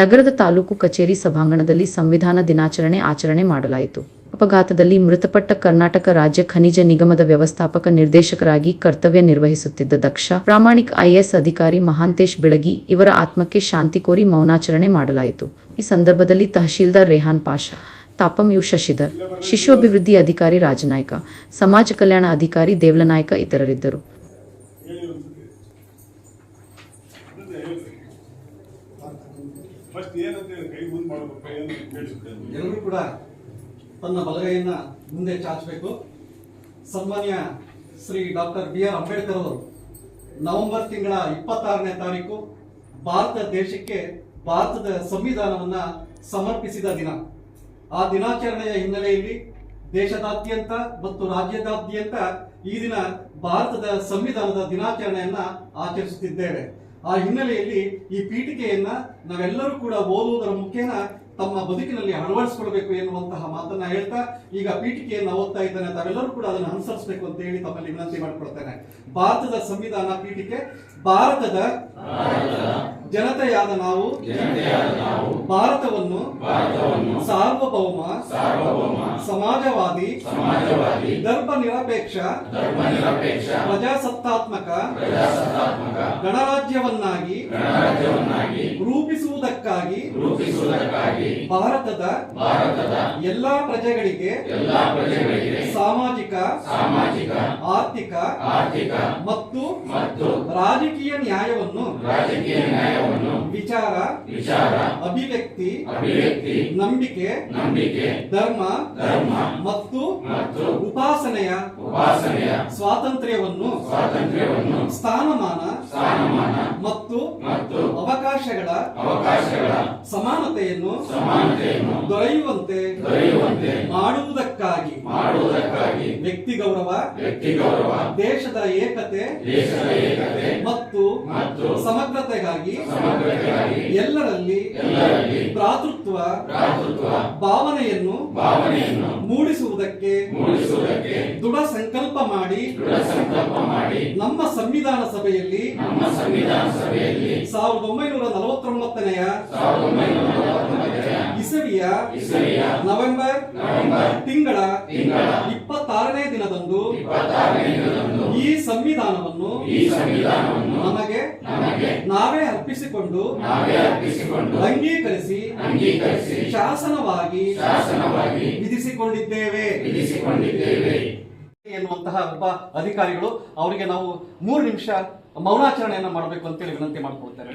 ನಗರದ ತಾಲೂಕು ಕಚೇರಿ ಸಭಾಂಗಣದಲ್ಲಿ ಸಂವಿಧಾನ ದಿನಾಚರಣೆ ಆಚರಣೆ ಮಾಡಲಾಯಿತು. ಅಪಘಾತದಲ್ಲಿ ಮೃತಪಟ್ಟ ಕರ್ನಾಟಕ ರಾಜ್ಯ ಖನಿಜ ನಿಗಮದ ವ್ಯವಸ್ಥಾಪಕ ನಿರ್ದೇಶಕರಾಗಿ ಕರ್ತವ್ಯ ನಿರ್ವಹಿಸುತ್ತಿದ್ದ ದಕ್ಷ, ಪ್ರಾಮಾಣಿಕ ಐಎಎಸ್ ಅಧಿಕಾರಿ ಮಹಾಂತೇಶ್ ಬೆಳಗಿ ಇವರ ಆತ್ಮಕ್ಕೆ ಶಾಂತಿ ಕೋರಿ ಮೌನಾಚರಣೆ ಮಾಡಲಾಯಿತು. ಈ ಸಂದರ್ಭದಲ್ಲಿ ತಹಶೀಲ್ದಾರ್ ರೆಹಾನ್ ಪಾಷಾ, ತಾಪಂ ಯು ಶಶಿಧರ್ ಶಿಶು ಅಭಿವೃದ್ಧಿ ಅಧಿಕಾರಿ ರಾಜನಾಯ್ಕ, ಸಮಾಜ ಕಲ್ಯಾಣ ಅಧಿಕಾರಿ ದೇವಲನಾಯ್ಕ ಇತರರಿದ್ದರು. ಫಸ್ಟ್ ಏನಂತ ಕೈ ಮುಂದೆ ಮಾಡಬೇಕು ಎಲ್ಲರೂ ಕೂಡ ತನ್ನ ಬಲಗೈಯನ್ನ ಮುಂದೆ ಚಾಚಬೇಕು. ಸನ್ಮಾನ್ಯ Shri doctor B R Ambedkar ಅವರು ನವೆಂಬರ್ ತಿಂಗಳ ಇಪ್ಪತ್ತಾರನೇ ತಾರೀಕು ಭಾರತ ದೇಶಕ್ಕೆ ಭಾರತದ ಸಂವಿಧಾನವನ್ನ ಸಮರ್ಪಿಸಿದ ದಿನ. ಆ ದಿನಾಚರಣೆಯ ಹಿನ್ನೆಲೆಯಲ್ಲಿ ದೇಶದಾದ್ಯಂತ ಮತ್ತು ರಾಜ್ಯದಾದ್ಯಂತ ಈ ದಿನ ಭಾರತದ ಸಂವಿಧಾನದ ದಿನಾಚರಣೆಯನ್ನ ಆಚರಿಸುತ್ತಿದ್ದೇವೆ. ಆ ಹಿನ್ನೆಲೆಯಲ್ಲಿ ಈ ಪೀಠಿಕೆಯನ್ನ ನಾವೆಲ್ಲರೂ ಕೂಡ ಓದುವುದರ ಮುಖೇನ ತಮ್ಮ ಬದುಕಿನಲ್ಲಿ ಅಳವಡಿಸಿಕೊಳ್ಬೇಕು ಎನ್ನುವಂತಹ ಮಾತನ್ನ ಹೇಳ್ತಾ ಈಗ ಪೀಠಿಕೆಯನ್ನು ಓದ್ತಾ ಇದ್ದಾನೆ. ತಾವೆಲ್ಲರೂ ಕೂಡ ಅದನ್ನು ಅನುಸರಿಸಬೇಕು ಅಂತ ಹೇಳಿ ತಮ್ಮಲ್ಲಿ ವಿನಂತಿ ಮಾಡಿಕೊಡ್ತೇನೆ ಭಾರತದ ಸಂವಿಧಾನ ಪೀಠಿಕೆ, ಭಾರತದ ಜನತೆಯಾದ ನಾವು, ಭಾರತವನ್ನು ಸಾರ್ವಭೌಮ, ಸಮಾಜವಾದಿ, ಧರ್ಮ ನಿರಪೇಕ್ಷ, ಪ್ರಜಾಸತ್ತಾತ್ಮಕ ಗಣರಾಜ್ಯವನ್ನಾಗಿ ರೂಪಿಸುವುದಕ್ಕಾಗಿ ಭಾರತದ ಭಾರತದ ಎಲ್ಲಾ ಪ್ರಜೆಗಳಿಗೆ ಸಾಮಾಜಿಕ ಸಾಮಾಜಿಕ ಆರ್ಥಿಕ ಆರ್ಥಿಕ ಮತ್ತು ಮತ್ತು ರಾಜಕೀಯ ನ್ಯಾಯವನ್ನು ರಾಜಕೀಯ ನ್ಯಾಯವನ್ನು ವಿಚಾರ ವಿಚಾರ ಅಭಿವ್ಯಕ್ತಿ ಅಭಿವ್ಯಕ್ತಿ ನಂಬಿಕೆ ನಂಬಿಕೆ ಧರ್ಮ ಧರ್ಮ ಮತ್ತು ಮತ್ತು ಉಪಾಸನೆಯ ಉಪಾಸನೆಯ ಸ್ವಾತಂತ್ರ್ಯವನ್ನು ಸ್ವಾತಂತ್ರ್ಯವನ್ನು ಸ್ಥಾನಮಾನ ಸ್ಥಾನಮಾನ ಮತ್ತು ಮತ್ತು ಅವಕಾಶಗಳ ಅವಕಾಶಗಳ ಸಮಾನತೆಯನ್ನು ಸಮಾನತೆಯನ್ನು ದೊರೆಯುವಂತೆ ಮಾಡುವುದಕ್ಕಾಗಿ. ವ್ಯಕ್ತಿ ಗೌರವ ವ್ಯಕ್ತಿ ಗೌರವ ದೇಶದ ಏಕತೆ ದೇಶದ ಏಕತೆ ಮತ್ತು ಮತ್ತು ಸಮಗ್ರತೆಗಾಗಿ ಸಮಗ್ರತೆಗಾಗಿ ಎಲ್ಲರಲ್ಲಿ ಎಲ್ಲರಲ್ಲಿ ಭ್ರಾತೃತ್ವ ಭಾವನೆಯನ್ನು ಭಾವನೆಯನ್ನು ಮೂಡಿಸುವುದಕ್ಕೆ ಮೂಡಿಸುವುದಕ್ಕೆ ದೃಢ ಸಂಕಲ್ಪ ಮಾಡಿ ನಮ್ಮ ಸಂವಿಧಾನ ಸಭೆಯಲ್ಲಿ ಸಾವಿರದ ಒಂಬೈನೂರ ನಲವತ್ತೊಂಬತ್ತನೆಯ. ಇಸವಿಯ. ನವೆಂಬರ್. ತಿಂಗಳ. ಇಪ್ಪತ್ತಾರನೇ ದಿನದಂದು ಈ ಸಂವಿಧಾನವನ್ನು ನಮಗೆ ನಾವೇ ಅರ್ಪಿಸಿಕೊಂಡು ಅಂಗೀಕರಿಸಿ ಶಾಸನವಾಗಿ ವಿಧಿಸಿಕೊಂಡಿದ್ದೇವೆ. ಇರುವಂತಹ ಒಬ್ಬ ಅಧಿಕಾರಿಗಳು ಅವರಿಗೆ ನಾವು ಮೂರು ನಿಮಿಷ ಮೌನಾಚರಣೆಯನ್ನ ಮಾಡಬೇಕು ಅಂತ ಹೇಳಿ ವಿನಂತಿ ಮಾಡ್ಕೊಳ್ತಾರೆ